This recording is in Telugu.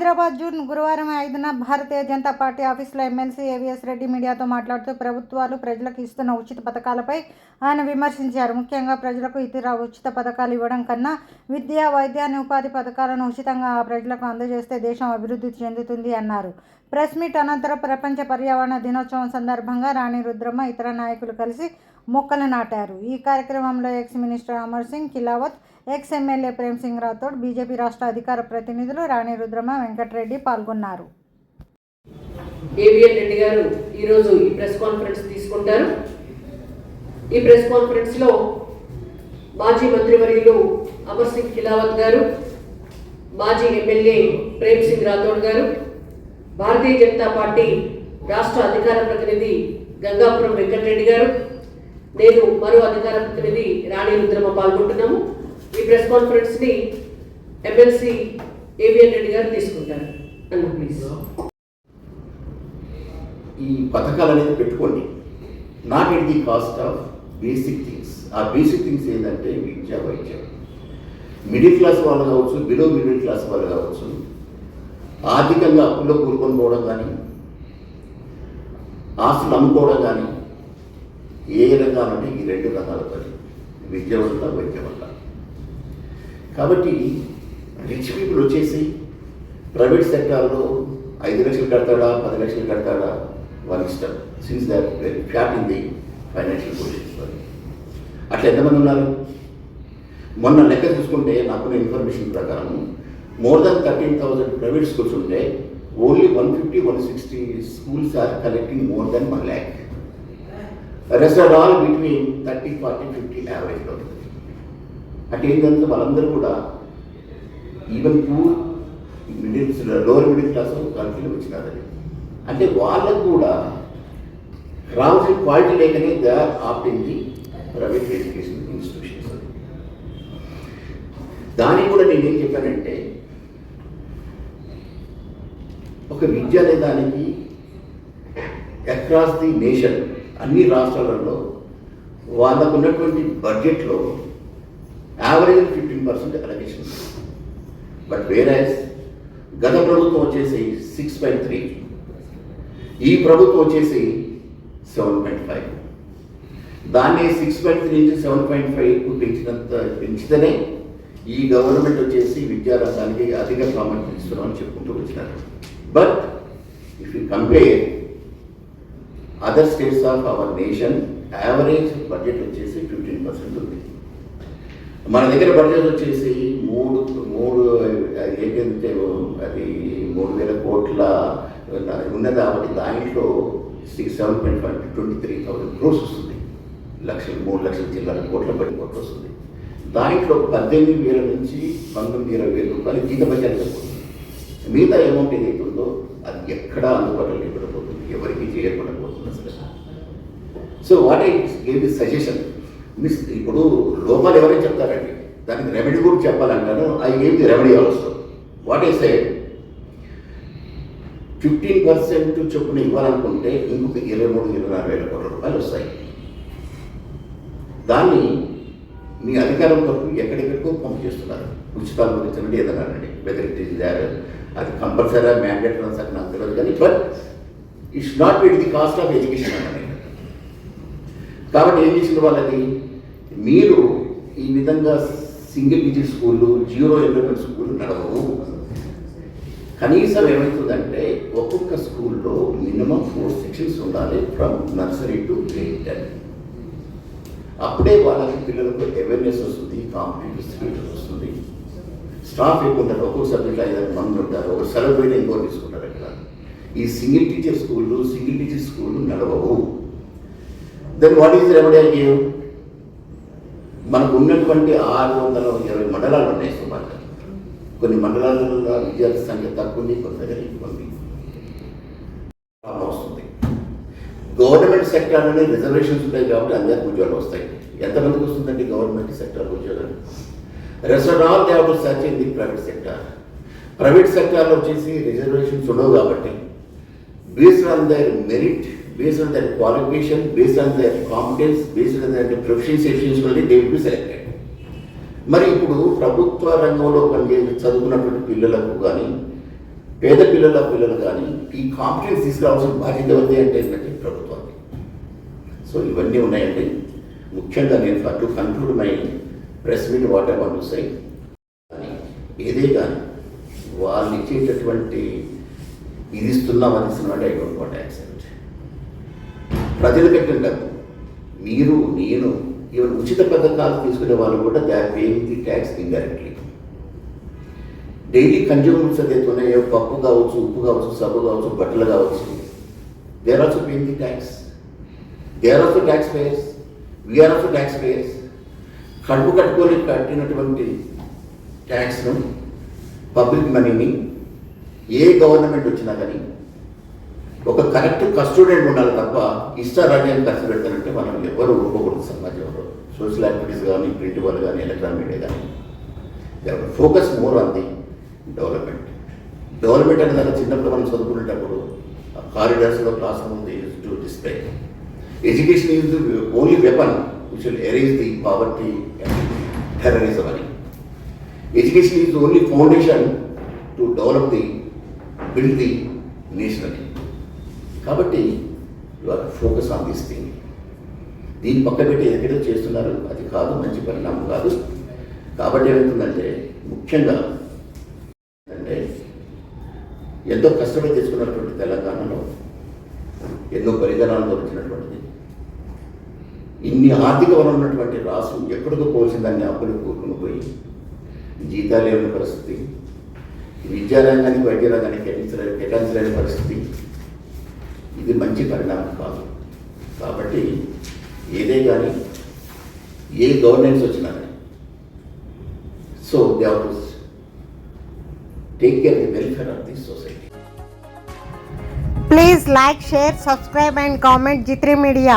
హైదరాబాద్ జూన్ గురువారం ఐదున భారతీయ జనతా పార్టీ ఆఫీసులో ఎమ్మెల్సీ ఏవిఎస్ రెడ్డి మీడియాతో మాట్లాడుతూ ప్రభుత్వాలు ప్రజలకు ఇస్తున్న ఉచిత పథకాలపై ఆయన విమర్శించారు. ముఖ్యంగా ప్రజలకు ఇతర ఉచిత పథకాలు ఇవ్వడం కన్నా విద్య వైద్యాన్ని ఉపాధి పథకాలను ఉచితంగా ఆ ప్రజలకు అందజేస్తే దేశం అభివృద్ధి చెందుతుంది అన్నారు. ప్రెస్ మీట్ అనంతరం ప్రపంచ పర్యావరణ దినోత్సవం సందర్భంగా రాణి రుద్రమ్మ ఇతర నాయకులు కలిసి మొక్కలు నాటారు. ఈ కార్యక్రమంలో ex minister Amar Singh Kilavath ex MLA Prem Singh Rathod BJP రాష్ట్ర అధికార ప్రతినిధులు రాణి రుద్రమ వెంకటరెడ్డి పాల్గొన్నారు. ఏవిఎన్ రెడ్డి గారు ఈరోజు ఈ ప్రెస్ కాన్ఫరెన్స్ తీసుకుంటారు. ఈ ప్రెస్ కాన్ఫరెన్స్లో మాజీ మంత్రివర్యులు అమర్ సింగ్ ఖిలావత్ గారు మాజీ ఎమ్మెల్యే ప్రేమ్ సింగ్ రాథోడ్ గారు భారతీయ జనతా పార్టీ రాష్ట్ర అధికార ప్రతినిధి గంగాపురం వెంకటరెడ్డి గారు నేను మరో అధికార ప్రతినిధి రాణి రుద్రమ పాల్గొంటున్నాము. ఈ ప్రెస్ కాన్ఫరెన్స్ని ఎమ్మెల్సీ ఏవిఎన్ రెడ్డి గారు తీసుకుంటారు. అన్న ప్లీజ్. ఈ పథకాలు అనేది పెట్టుకోండి. Not at the cost of basic things ఆ బేసిక్ థింగ్స్ ఏంటంటే విద్య వైద్యం. మిడిల్ క్లాస్ వాళ్ళు కావచ్చు బిలో మిడిల్ క్లాస్ వాళ్ళు కావచ్చు ఆర్థికంగా అప్పుల్లో కూరుకొని పోవడం కానీ ఆస్తులు అమ్ముకోవడం కానీ ఏ రకాలంటే ఈ రెండు రంగాల పని? విద్య వల్ల వైద్యం వల్ల కాబట్టి రిచ్ పీపుల్ వచ్చేసి ప్రైవేట్ సెక్టార్లో ఐదు లక్షలు కడతాడా పది లక్షలు కడతాడా? వాళ్ళ ఇష్టం. Since their very fat in the financial position అట్లా ఎంతమంది ఉన్నారు? మొన్న లెక్క చూసుకుంటే నాకున్న ఇన్ఫర్మేషన్ ప్రకారం more than thirteen thousand private schools ఉంటే only one fifty one sixty schools are collecting more than one lakh rest are all between thirty forty fifty యావరేజ్లో అంటే ఏంటంటే వాళ్ళందరూ కూడా even poor middle lower middle class కంట్రీలో వచ్చినారని అంటే వాళ్ళకు కూడా రావాల్సిన క్వాలిటీ లేకనే they are opting the private education institutions దానికి కూడా నేను ఏం చెప్పానంటే ఒక విద్య అనే దానికి అక్రాస్ ది నేషన్ అన్ని రాష్ట్రాలలో వాళ్ళకు ఉన్నటువంటి బడ్జెట్లో average fifteen percent allocation but average గత ప్రభుత్వం వచ్చేసి సిక్స్ పాయింట్ త్రీ ఈ ప్రభుత్వం వచ్చేసి సెవెన్ పాయింట్ ఫైవ్ దాన్ని సిక్స్ పాయింట్ త్రీ నుంచి సెవెన్ పాయింట్ ఫైవ్కు పెంచినంత పెంచితేనే ఈ గవర్నమెంట్ వచ్చేసి విద్యారంగానికి అధిక ప్రాముఖ్యత ఇస్తున్నామని చెప్పుకుంటూ వచ్చినారు. But if you compare other states of our nation average budget వచ్చేసి ఫిఫ్టీన్ పర్సెంట్ ఉంది. మన దగ్గర బడ్జెట్ వచ్చేసి మూడు మూడు అది ఏంటంటే అది మూడు వేల కోట్ల ఉన్నది కాబట్టి దాంట్లో six seven point five twenty three thousand crores వస్తుంది. లక్షలు మూడు లక్షల జిల్లాల కోట్ల పది కోట్లు వస్తుంది. దాంట్లో పద్దెనిమిది వేల నుంచి పంతొమ్మిది ఇరవై వేల రూపాయలు గీత బడ్జెట్ మిగతా అమౌంట్ ఏదైతే ఉందో ఎక్కడా అందుబాటులో ఇవ్వకపోతుంది ఎవరికి చేయకుండా అసలు. So what I gave the suggestion miss ఇప్పుడు లోపాలు ఎవరైనా చెప్తారండి. దానికి రెమెడీ కూడా చెప్పాలంటాను. I gave the remedy also what I said fifteen percent చొప్పున ఇవ్వాలనుకుంటే ఇంకొక ఇరవై మూడు ఇరవై నాలుగు వేల కోట్ల రూపాయలు వస్తాయి. దాన్ని మీ అధికారం తప్పు ఎక్కడెక్కడికో పంపిస్తున్నారు ఉచితాలు గురించండి ఏదైనా అనండి వెదర్ అది కంపల్సరీ మ్యాండేట్ సార్ నాకు తెలియదు కానీ but it's not with the cost of education అన్నది కాబట్టి ఏం చేసిన వాళ్ళది? మీరు ఈ విధంగా సింగిల్ డిజిట్ స్కూళ్ళు జీరో ఎన్రోల్మెంట్ స్కూళ్ళు నడవవు. కనీసం ఏమవుతుందంటే ఒక్కొక్క స్కూల్లో మినిమం ఫోర్ సెక్షన్స్ ఉండాలి from nursery to grade ten అప్పుడే వాళ్ళకి పిల్లలకు అవేర్నెస్ వస్తుంది కాంపిటేటివ్ స్పిరిట్ వస్తుంది. స్టాఫ్ ఎక్కువ ఉంటారు ఒక్కొక్క సబ్జెక్ట్ ఐదారు మంది ఉంటారు. ఒక సెలబ్రేట్ ఇంకో తీసుకుంటారు అక్కడ ఈ సింగిల్ టీచర్ స్కూళ్ళు సింగిల్ టీచర్ స్కూళ్ళు నడవవు. Then what is remedy gave మనకు ఉన్నటువంటి ఆరు వందల ఇరవై మండలాలు ఉన్నాయి సుమారుగా. కొన్ని మండలాలలో విద్యార్థి సంఖ్య తక్కువ ఉంది కొంత దగ్గర ఎక్కువ ఉంది ప్రాబ్లం వస్తుంది గవర్నమెంట్ సెక్టార్లోనే రిజర్వేషన్స్ ఉంటాయి కాబట్టి అందరికి ఉద్యోగాలు వస్తాయి. ఎంతమందికి వస్తుందండి గవర్నమెంట్ సెక్టార్ ఉద్యోగాలు? Rest all they to search in the private sector. Private సెక్టార్లో వచ్చేసి రిజర్వేషన్స్ ఉండవు కాబట్టి based on their merit based on their qualification based on their competence based on their professions efficiency they will be selected మరి ఇప్పుడు ప్రభుత్వ రంగంలో పనిచేసి చదువుకున్నటువంటి పిల్లలకు కానీ పేద పిల్లల పిల్లలు కానీ ఈ కాంపిటెన్స్ తీసుకురావాల్సిన బాధ్యత ఉంది అంటే ఏంటంటే ప్రభుత్వానికి సో ఇవన్నీ ఉన్నాయండి. ముఖ్యంగా నేను to conclude my press meet what I to say కానీ ఏదే కానీ వాళ్ళు ఇచ్చేటటువంటి ఇది ఇస్తున్నాం అది ఇస్తున్నాం ఐ డోంట్ వాట్ యాక్సెప్ట్ ప్రజలు కట్టిన డబ్బు? మీరు నేను ఈవెన్ ఉచిత పథకాలు తీసుకునే వాళ్ళు కూడా they are paying the tax indirectly daily consumers ఏదైతే ఉన్నాయో పప్పు కావచ్చు ఉప్పు కావచ్చు సబ్బు కావచ్చు బట్టలు కావచ్చు. They're also paying the tax they're also tax payers we are also tax payers కడుపు కట్టుకొని కట్టినటువంటి ట్యాక్స్ను పబ్లిక్ మనీని ఏ గవర్నమెంట్ వచ్చినా కానీ ఒక కరెక్ట్ కస్టూడెంట్ ఉండాలి తప్ప ఇష్టారాజ్యాన్ని ఖర్చు పెడతానంటే మనం ఎవరు ఊరుకోకూడదు సమాజంలో సోషల్ యాక్టివిటీస్ కానీ ప్రింట్ వాళ్ళు కానీ ఎలక్ట్రానిక్ మీడియా కానీ focus more on the development. Development అనేది అలా చిన్నప్పుడు మనం చదువుకునేటప్పుడు కారిడార్స్లో క్లాస్ ఉంది to display. Education is only weapon which will erase the poverty terrorism అని. Education is only foundation to develop the build the nation అని. కాబట్టి you focus on this thing. దీన్ని పక్క పెట్టి ఎక్కడో చేస్తున్నారు అది కాదు మంచి పరిణామం కాదు. కాబట్టి ఏమవుతుందంటే ముఖ్యంగా ఎంతో కష్టపడి తెచ్చుకున్నటువంటి తెలంగాణలో ఎన్నో బలిదానాలతో వచ్చినటువంటిది ఇన్ని ఆర్థిక వనరులు ఉన్నటువంటి రాష్ట్రం ఎక్కడికో పోల్చిందాన్ని అప్పులు కూర్చుని పోయి జీతాలు లేని పరిస్థితి విద్యారంగానికి వైద్య రంగానికి కేటాయించలేని కేటాయించలేని పరిస్థితి. ఇది మంచి పరిణామం కాదు. కాబట్టి ఏదే కానీ ఏ గవర్నెన్స్ వచ్చినా కానీ so they have take care the welfare of the society. Please like share subscribe and comment జిత్రి media